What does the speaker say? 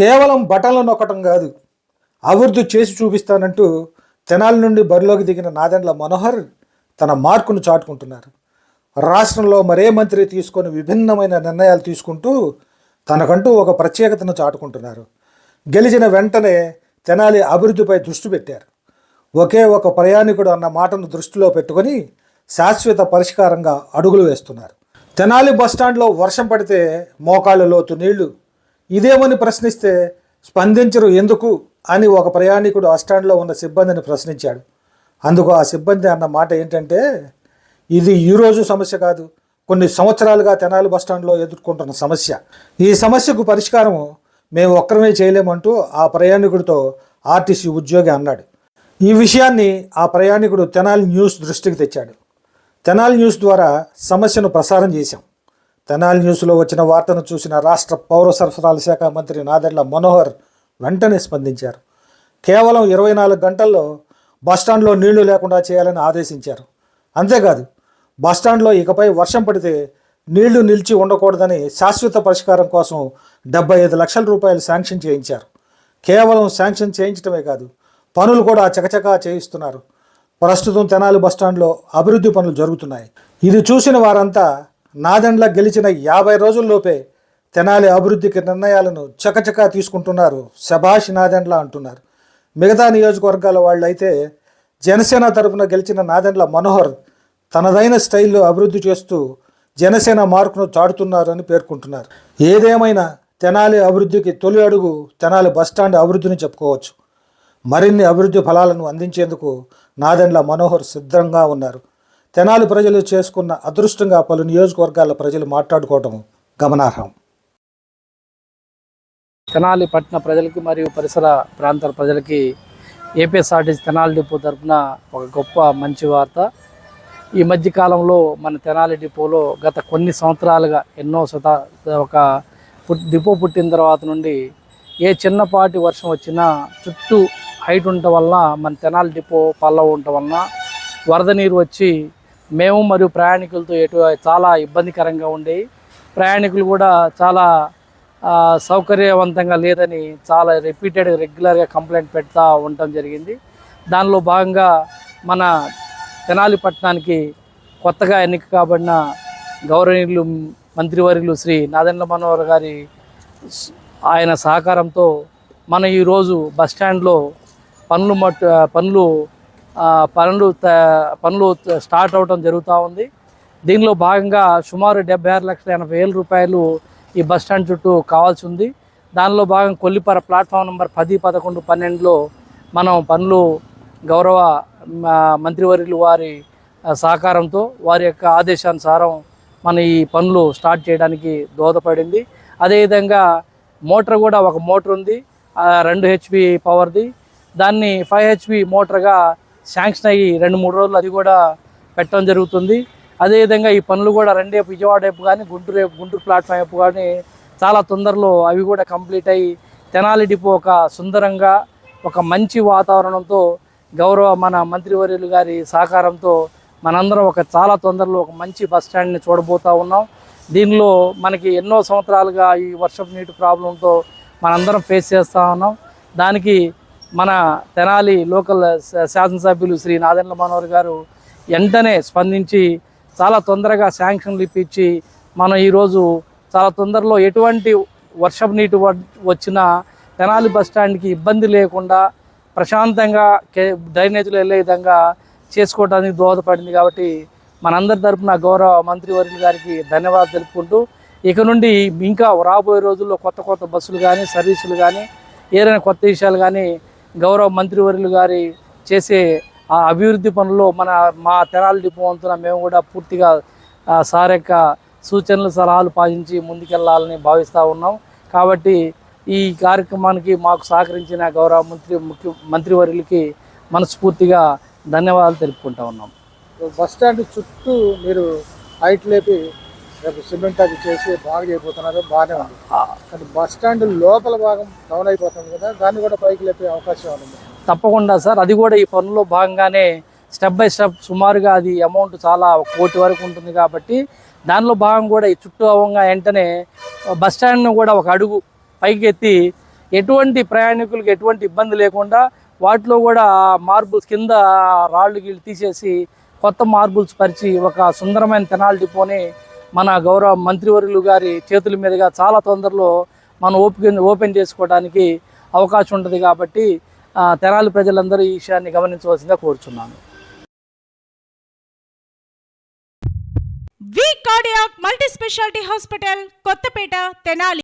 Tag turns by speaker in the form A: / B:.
A: కేవలం బటన్లు నొక్కటం కాదు అభివృద్ధి చేసి చూపిస్తానంటూ తెనాలి నుండి బరిలోకి దిగిన నాదెండ్ల మనోహర్ తన మార్కును చాటుకుంటున్నారు. రాష్ట్రంలో మరే మంత్రి తీసుకొని విభిన్నమైన నిర్ణయాలు తీసుకుంటూ తనకంటూ ఒక ప్రత్యేకతను చాటుకుంటున్నారు. గెలిచిన వెంటనే తెనాలి అభివృద్ధిపై దృష్టి పెట్టారు. ఒకే ఒక ప్రయాణికుడు అన్న మాటను దృష్టిలో పెట్టుకొని శాశ్వత పరిష్కారంగా అడుగులు వేస్తున్నారు. తెనాలి బస్టాండ్లో వర్షం పడితే మోకాళ్ళ లోతు నీళ్ళు ఇదేమని ప్రశ్నిస్తే స్పందించరు ఎందుకు అని ఒక ప్రయాణికుడు ఆ స్టాండ్లో ఉన్న సిబ్బందిని ప్రశ్నించాడు. అందుకు ఆ సిబ్బంది అన్న మాట ఏంటంటే ఇది ఈరోజు సమస్య కాదు కొన్ని సంవత్సరాలుగా తెనాలి బస్టాండ్లో ఎదుర్కొంటున్న సమస్య. ఈ సమస్యకు పరిష్కారం మేము ఒక్కరమే చేయలేమంటూ ఆ ప్రయాణికుడితో ఆర్టీసీ ఉద్యోగి అన్నాడు. ఈ విషయాన్ని ఆ ప్రయాణికుడు తెనాలి న్యూస్ దృష్టికి తెచ్చాడు. తెనాలి న్యూస్ ద్వారా సమస్యను ప్రసారం చేశాం. తెనాలి న్యూస్లో వచ్చిన వార్తను చూసిన రాష్ట్ర పౌర సరఫరాల శాఖ మంత్రి నాదెండ్ల మనోహర్ వెంటనే స్పందించారు. కేవలం ఇరవై నాలుగు గంటల్లో బస్టాండ్లో నీళ్ళు లేకుండా చేయాలని ఆదేశించారు. అంతేకాదు బస్టాండ్లో ఇకపై వర్షం పడితే నీళ్ళు నిలిచి ఉండకూడదని శాశ్వత పరిష్కారం కోసం డెబ్బై ఐదు లక్షల రూపాయలు శాంక్షన్ చేయించారు. కేవలం శాంక్షన్ చేయించడమే కాదు పనులు కూడా చకచకా చేయిస్తున్నారు. ప్రస్తుతం తెనాలి బస్టాండ్లో అభివృద్ధి పనులు జరుగుతున్నాయి. ఇది చూసిన వారంతా నాదెండ్ల గెలిచిన యాభై రోజుల్లోపే తెనాలి అభివృద్ధికి నిర్ణయాలను చకచకా తీసుకుంటున్నారు శభాష్ నాదెండ్ల అంటున్నారు. మిగతా నియోజకవర్గాల వాళ్ళు అయితే జనసేన తరఫున గెలిచిన నాదెండ్ల మనోహర్ తనదైన స్టైల్లో అభివృద్ధి చేస్తూ జనసేన మార్కును చాటుతున్నారని పేర్కొంటున్నారు. ఏదేమైనా తెనాలి అభివృద్ధికి తొలి అడుగు తెనాలి బస్టాండ్ అభివృద్ధిని చెప్పుకోవచ్చు. మరిన్ని అభివృద్ధి ఫలాలను అందించేందుకు నాదెండ్ల మనోహర్ సిద్ధంగా ఉన్నారు. తెనాలి ప్రజలు చేసుకున్న అదృష్టంగా పలు నియోజకవర్గాల ప్రజలు మాట్లాడుకోవడం గమనార్హం.
B: తెనాలి పట్టణ ప్రజలకి మరియు పరిసర ప్రాంతాల ప్రజలకి ఏపీఎస్ఆర్టీసీ తెనాలి డిపో తరఫున ఒక గొప్ప మంచి వార్త. ఈ మధ్య కాలంలో మన తెనాలి డిపోలో గత కొన్ని సంవత్సరాలుగా ఎన్నో శతా ఒక డిపో పుట్టిన తర్వాత నుండి ఏ చిన్నపాటి వర్షం వచ్చినా చుట్టూ హైట్ ఉండటం వలన మన తెనాలి డిపో పల్లవ ఉండటం వలన వరద నీరు వచ్చి మేము మరియు ప్రయాణికులతో ఎటు చాలా ఇబ్బందికరంగా ఉండేవి ప్రయాణికులు కూడా చాలా సౌకర్యవంతంగా లేదని చాలా రిపీటెడ్ రెగ్యులర్గా కంప్లైంట్ పెడతా ఉండటం జరిగింది. దానిలో భాగంగా మన తెనాలి పట్టణానికి కొత్తగా ఎన్నిక కాబడిన గౌరవనీయులు మంత్రివర్యులు శ్రీ నాదెండ్ల మనోహర్ గారి ఆయన సహకారంతో మన ఈరోజు బస్ స్టాండ్లో పనులు మట్ పనులు పనులు త- పనులు స్టార్ట్ అవడం జరుగుతూ ఉంది. దీనిలో భాగంగా సుమారు డెబ్బై ఆరు లక్షల ఎనభై వేల రూపాయలు ఈ బస్ స్టాండ్ చుట్టూ కావాల్సి ఉంది. దానిలో భాగం కొల్లిపర ప్లాట్ఫామ్ నెంబర్ పది పదకొండు పన్నెండులో మనం పనులు గౌరవ మంత్రివర్యులు వారి సహకారంతో వారి యొక్క ఆదేశానుసారం మన ఈ పనులు స్టార్ట్ చేయడానికి దోహదపడింది. అదేవిధంగా మోటార్ కూడా ఒక మోటార్ ఉంది. రెండు హెచ్పి పవర్ది. దాన్ని ఫైవ్ హెచ్పి మోటార్గా శాంక్షన్ అయ్యి రెండు మూడు రోజులు అది కూడా పెట్టడం జరుగుతుంది. అదేవిధంగా ఈ పనులు కూడా రెండే విజయవాడ వైపు కానీ గుంటూరు వైపు గుంటూరు ప్లాట్ఫామ్ వైపు కానీ చాలా తొందరలో అవి కూడా కంప్లీట్ అయ్యి తెనాలి డిపో ఒక సుందరంగా ఒక మంచి వాతావరణంతో గౌరవ మన మంత్రివర్యులు గారి సహకారంతో మనందరం ఒక చాలా తొందరలో ఒక మంచి బస్ స్టాండ్ని చూడబోతా ఉన్నాం. దీనిలో మనకి ఎన్నో సంవత్సరాలుగా ఈ వర్షపు నీటి ప్రాబ్లంతో మనందరం ఫేస్ చేస్తూ ఉన్నాం. దానికి మన తెనాలి లోకల్ శాసనసభ్యులు శ్రీ నాదెండ్ల మనోహర్ గారు వెంటనే స్పందించి చాలా తొందరగా శాంక్షన్లు ఇప్పించి మనం ఈరోజు చాలా తొందరలో ఎటువంటి వర్షపు నీటి వచ్చినా తెనాలి బస్ స్టాండ్కి ఇబ్బంది లేకుండా ప్రశాంతంగా కే డ్రైనేజీలు వెళ్ళే విధంగా చేసుకోవడానికి దోహదపడింది కాబట్టి మనందరి తరఫున గౌరవ మంత్రివర్యులు గారికి ధన్యవాదాలు తెలుపుకుంటూ ఇక నుండి ఇంకా రాబోయే రోజుల్లో కొత్త కొత్త బస్సులు కానీ సర్వీసులు కానీ ఏదైనా కొత్త విషయాలు కానీ గౌరవ మంత్రివర్యులు గారి చేసే ఆ అభివృద్ధి పనుల్లో మన మా తెనాలి డిపో వంతున మేము కూడా పూర్తిగా సార్ యొక్క సూచనలు సలహాలు పాటించి ముందుకెళ్ళాలని భావిస్తూ ఉన్నాం. కాబట్టి ఈ కార్యక్రమానికి మాకు సహకరించిన గౌరవ మంత్రి ముఖ్య మంత్రివర్యులకి మనస్ఫూర్తిగా ధన్యవాదాలు తెలుపుకుంటా ఉన్నాం.
A: బస్ స్టాండ్ చుట్టూ మీరు హైట్ లేపి రేపు సిమెంట్ అది చేసి బాగా చేయబోతున్నారు బాగానే ఉంది. కానీ బస్ స్టాండ్ లోపల భాగం డౌన్ అయిపోతుంది కదా దాన్ని కూడా పైకి లేపే అవకాశం ఉంది.
B: తప్పకుండా సార్ అది కూడా ఈ పనుల్లో భాగంగానే స్టెప్ బై స్టెప్ సుమారుగా అది అమౌంట్ చాలా కోటి వరకు ఉంటుంది కాబట్టి దానిలో భాగం కూడా ఈ చుట్టూ అవంగా వెంటనే బస్ స్టాండ్ను కూడా ఒక అడుగు పైకి ఎత్తి ఎటువంటి ప్రయాణికులకు ఎటువంటి ఇబ్బంది లేకుండా వాటిలో కూడా మార్బుల్స్ కింద రాళ్ళు గీళ్ళు తీసేసి కొత్త మార్బుల్స్ పరిచి ఒక సుందరమైన తెనాలి డిపోని మన గౌరవ మంత్రివర్యులు గారి చేతుల మీదుగా చాలా తొందరలో మనం ఓపెన్ ఓపెన్ చేసుకోవడానికి అవకాశం ఉంటుంది కాబట్టి ఆ, తెనాలి ప్రజలందరూ ఈ విషయాన్ని గమనించవలసిందిగా కోరుచున్నాను.
C: V cardiac multi speciality hospital Kothapeta Tenali.